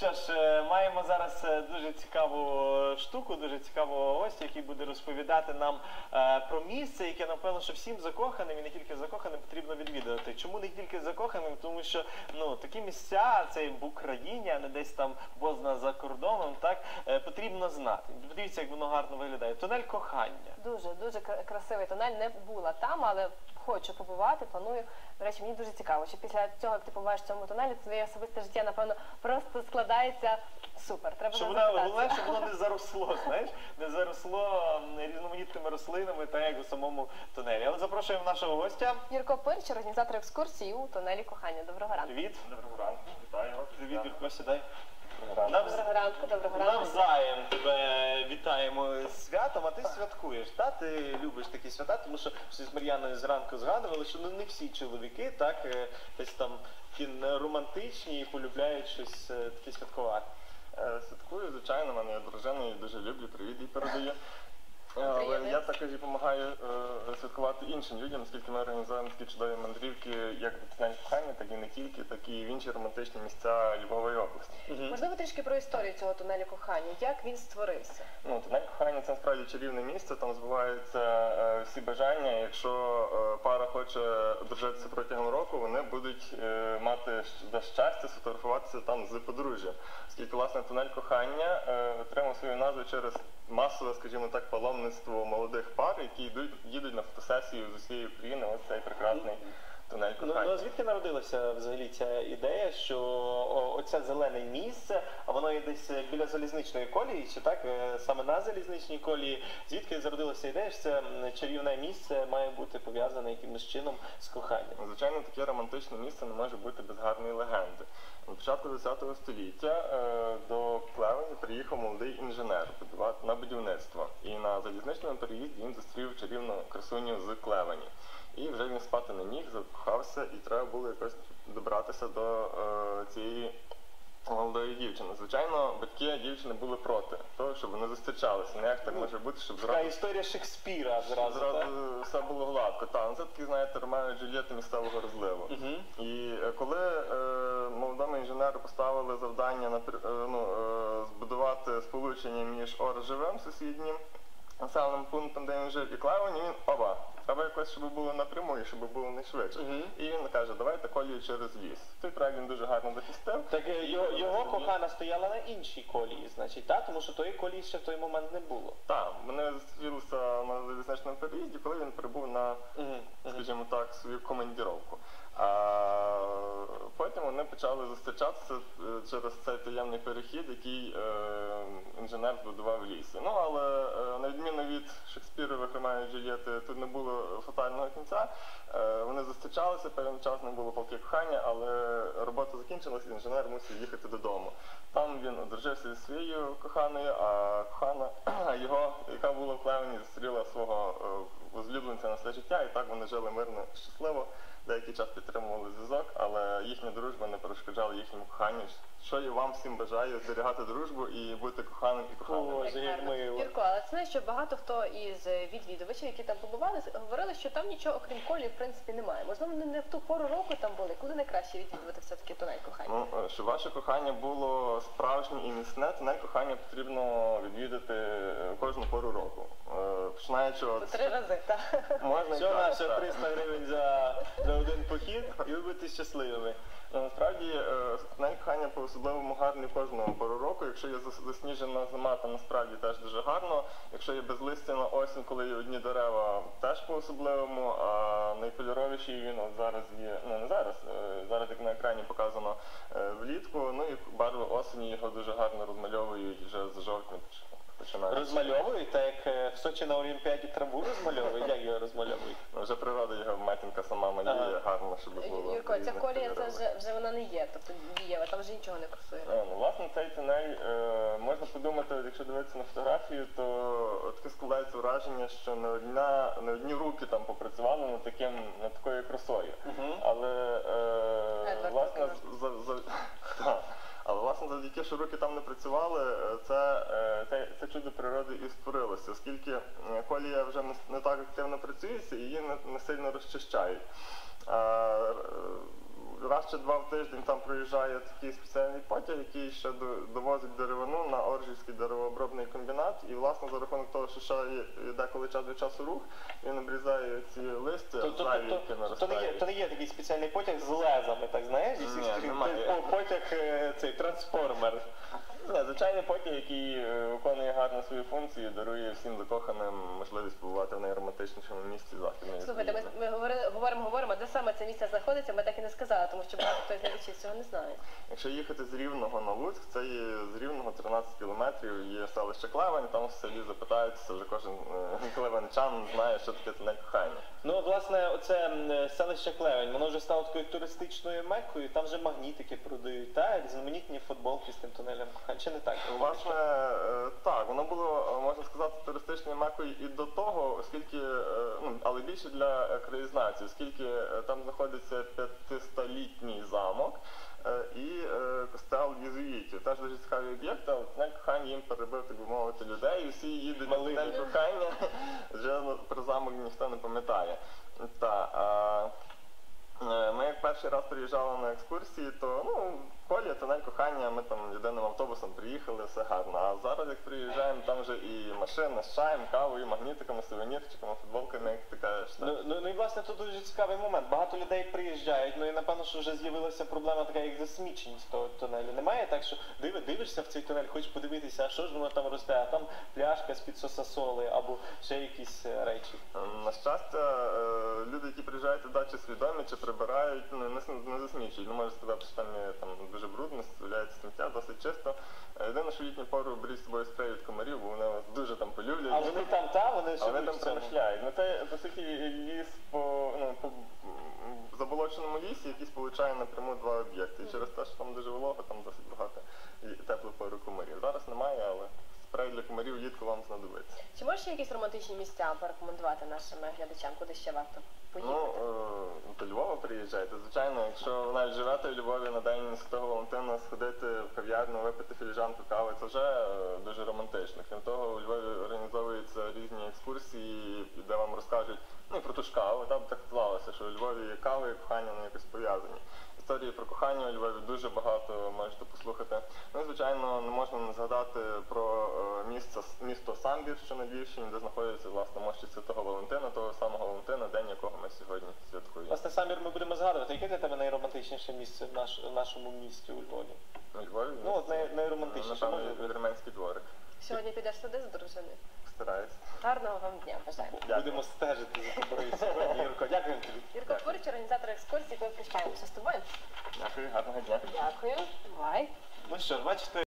що ж, е, маємо зараз е, дуже цікаву е, штуку, дуже цікавого гостя, який буде розповідати нам про місце, яке напевно, що всім закоханим і не тільки закоханим потрібно відвідувати. Чому не тільки закоханим? Тому що ну такі місця, це в Україні, а не десь там бозна за кордоном, так потрібно знати. Подивіться, як воно гарно виглядає. Тунель кохання. Дуже дуже красивий тунель. Не була там, але хочу побувати. Планую. До речі, мені дуже цікаво, що після цього, як ти побачиш в цьому тунелі, твоє особисте життя, напевно, просто складається супер. Треба Щоб воно головне, щоб воно не заросло, знаєш, не заросло різноманітними рослинами, так як у самому тунелі. Але запрошуємо нашого гостя. Юрко Пирч, організатор екскурсії у тунелі кохання. Доброго ранку. Привіт. Доброго ранку, вітаю вас. Привіт, Юрко, сідай. Доброго ранку, доброго ранку. Навзаєм тебе вітаємо з святом, а ти святкуєш. Та? Ти любиш такі свята, тому що всі з Мар'яною зранку згадували, що ну не всі чоловіки так е, десь там такі романтичні і полюбляють щось е, таке святкувати. Е, Святкую, звичайно, мене дружина, і дуже люблю, привіт їй передаю. Е, Але я також і допомагаю е, святкувати іншим людям, оскільки ми організуємо такі чудові мандрівки, як в кохання, так і не тільки, так і в інші романтичні місця Львової області. Можливо, трішки про історію цього тунелю кохання. Як він створився? Ну, тунель кохання це насправді чарівне місце, там збуваються е, всі бажання. Якщо пара хоче одружитися протягом року, вони будуть мати за щастя сфотографуватися там з подружжям. Оскільки власне тунель кохання отримав свою назву через масове, скажімо так, паломництво молодих пар, які йдуть їдуть на фотосесію з усієї України. Ось цей прекрасний тунель Ну, ну звідки народилася взагалі ця ідея, що оце зелене місце, а воно є десь біля залізничної колії, чи так е, саме на залізничній колії? Звідки зародилася ідея, що це чарівне місце має бути пов'язане якимось чином з коханням? Звичайно, таке романтичне місце не може бути без гарної легенди. Початку ХХ століття е, до Клевені приїхав молодий інженер на будівництво. І на залізничному переїзді він зустрів чарівну красуню з Клевені. І вже він спати не міг, закохався, і треба було якось добратися до е, цієї молодої дівчини. Звичайно, батьки дівчини були проти того, щоб вони зустрічалися. Не як так може бути, щоб Така історія Шекспіра зразу. Зразу так? все було гладко. Та, ну це такі, знаєте, Ромео і Джульєта місцевого розливу. Мгм. І е, коли е, молодому поставили завдання е, ну, е, збудувати сполучення між Оржевем, сусіднім населеним пунктом, де він жив, і Клевені, він оба. Треба якось, щоб було напряму і щоб було не швидше. Мгм. І він каже, давайте колію через ліс. Той проект він дуже гарно захистив. Так е, його, його кохана стояла на іншій колії, значить, так? Тому що тої колії ще в той момент не було. Так, вони зустрілися на залізничному переїзді, коли він прибув на мгм. скажімо так, свою командіровку. Потім вони почали зустрічатися е, через цей таємний перехід, який е, інженер збудував лісі. Ну але е, на відміну від Шекспірових Ромео і Джульєти, тут не було фатального кінця. Вони зустрічалися, певний час не було поки кохання, але робота закінчилася, і інженер мусив їхати додому. Там він одружився зі своєю коханою, а кохана його, яка була в Клевені, зустріла свого возлюбленця на все життя, і так вони жили мирно, щасливо. Деякий час підтримували зв'язок, але їхня дружба не перешкоджала їхньому коханню. Що я вам всім бажаю зберігати дружбу і бути коханим і коханим. О, як мило. Юрко, але ти знаєш, що багато хто із відвідувачів, які там побували, говорили, що там нічого окрім колії, в принципі, немає. Можливо, вони не в ту пору року там були. Куди найкраще відвідувати все-таки тунель кохання? Ну, е, щоб ваше кохання було справжнє і міцне, то кохання потрібно відвідати е, кожну пору року. Е, Починаючи от три рази, так. можна і Всього наше 300 гривень за, за один похід, і ви будете щасливими. Ну, Насправді е, кохання по особливому гарний кожного пору року. Якщо є засніжена зима, то насправді теж дуже гарно. Якщо є безлистяна осінь, коли є одні дерева, теж по особливому. А найкольоровіший він от зараз є. Ну не зараз, е, зараз як на екрані показано е, влітку. Ну і барви осені його дуже гарно розмальовують вже з жовтня починаючи. Розмальовують, так як е, в Сочі на Олімпіаді траву розмальовують, як його розмальовують? Ну, Вже природа його матінка сама малює Ага. гарно, щоб було. Юрко, ця колія це вже, вже вона не є, тобто дієва, там вже нічого не курсує. Е, Ну, власне, цей тунель е, можна подумати, от якщо дивитися на фотографію, то таке складається враження, що не одна не одні руки там попрацювали над таким над такою красою. Мгм. Але е, Едвард власне за, за. Але власне завдяки, що руки там не працювали, е, це, це, це чудо природи і створилося, оскільки е, колія вже не, так активно працюється її не, не сильно розчищають. Раз чи два в тиждень там проїжджає такий спеціальний потяг, який ще довозить деревину на Оржівський деревообробний комбінат. І власне за рахунок того, що ще йде деколи час до часу рух, він обрізає ці листя, То, то, зайві, то, які то, то, не є, то не є такий спеціальний потяг з лезами, так знаєш? Ні, немає. потяг е, цей трансформер. Ні, звичайний потяг, який е, виконує гарно свою функцію, дарує всім закоханим можливість побувати в найромантичнішому місці західної Слухайте, ми, ми говорили, говоримо, говоримо, де саме це місце знаходиться, ми так і не сказали, тому що багато хто з глядачів цього не знає. Якщо їхати з Рівного на Луцьк, це є з Рівного 13 кілометрів, є селище Клевень, там в селі запитаються, вже кожен е, клевенчан знає, що таке тунель кохання. Ну, власне, оце м, е, селище Клевень, воно вже стало такою туристичною меккою, там вже магнітики продають, та різноманітні футболки з тим тунелем кохання. Чи не так? Власне, е, так, воно було, е, можна сказати, туристичною мекою і до того, оскільки, е, ну, але більше для краєзнавців, оскільки там знаходиться 500-літній замок і костел єзуїтів. Теж дуже цікавий об'єкт, але тунель кохання їм перебив, так би мовити, людей, і всі їдуть на тунель кохання, вже ну, про замок ніхто не пам'ятає. Та, а, Ми як перший раз приїжджали на екскурсії, то ну, колія, тунель кохання, ми там єдиним автобусом приїхали, все гарно. А зараз як приїжджаємо, там вже і машина з чаєм, кавою, магнітиками, сувенірчиками, футболками, як ти кажеш. так. Ну, ну, ну і власне тут дуже цікавий момент. Багато людей приїжджають, ну і напевно, що вже з'явилася проблема така, як засміченість того тунелю. Немає так, що диви, дивишся в цей тунель, хочеш подивитися, а що ж воно там росте, а там пляшка з-під сосасоли або ще якісь е, речі. Е, На щастя, е, люди, які приїжджають туди, чи свідомі, чи прибирають, ну, не, с- не засмічують. Ну, може що там там, дуже брудно, з'являється сміття, досить чисто. Е, Єдине, що літню пору беріть з собою спрей від комарів, бо вони вас дуже там полюблять. А вони там, та, вони ще вони там в промишляють. Ну це досить ліс по, ну, по заболоченому лісі, який сполучає напряму два об'єкти. І через те, що там дуже волого, там досить багато і теплу пору комарів. Зараз немає, але спрей для комарів влітку вам знадобиться. Чи можеш ще якісь романтичні місця порекомендувати нашим глядачам, куди ще варто Ну, е, до Львова приїжджайте. Звичайно, якщо ви навіть живете в Львові на день Святого Валентина, сходити в кав'ярню, випити філіжанку кави, це вже е, дуже романтично. Крім того, у Львові організовуються різні екскурсії, де вам розкажуть ну, і про ту ж каву. Там так склалося, що у Львові є кава і кохання вони якось пов'язані. Історії про кохання у Львові дуже багато можете послухати. Ну звичайно, не можна не згадати про е, місце, місто Самбір, що на Львівщині, де знаходиться власне мощі Святого Валентина, того самого Валентина, день якого ми сьогодні святкуємо. Власне, самір ми будемо згадувати, яке для тебе найромантичніше місце в, наш, в нашому місті у Львові? У Львові Ну, от най- найромантичніше, Напевно, вірменський дворик. Сьогодні підеш сюди з дружиною. Стараюсь. Гарного вам дня, бажаю. Будемо стежити за тобою сьогодні. Юрко, дякую тобі. Юрко Курич, організатор екскурсії, ми прощаємося з тобою. Дякую, гарного дня. Дякую. Бувай. Ну що ж, бачите.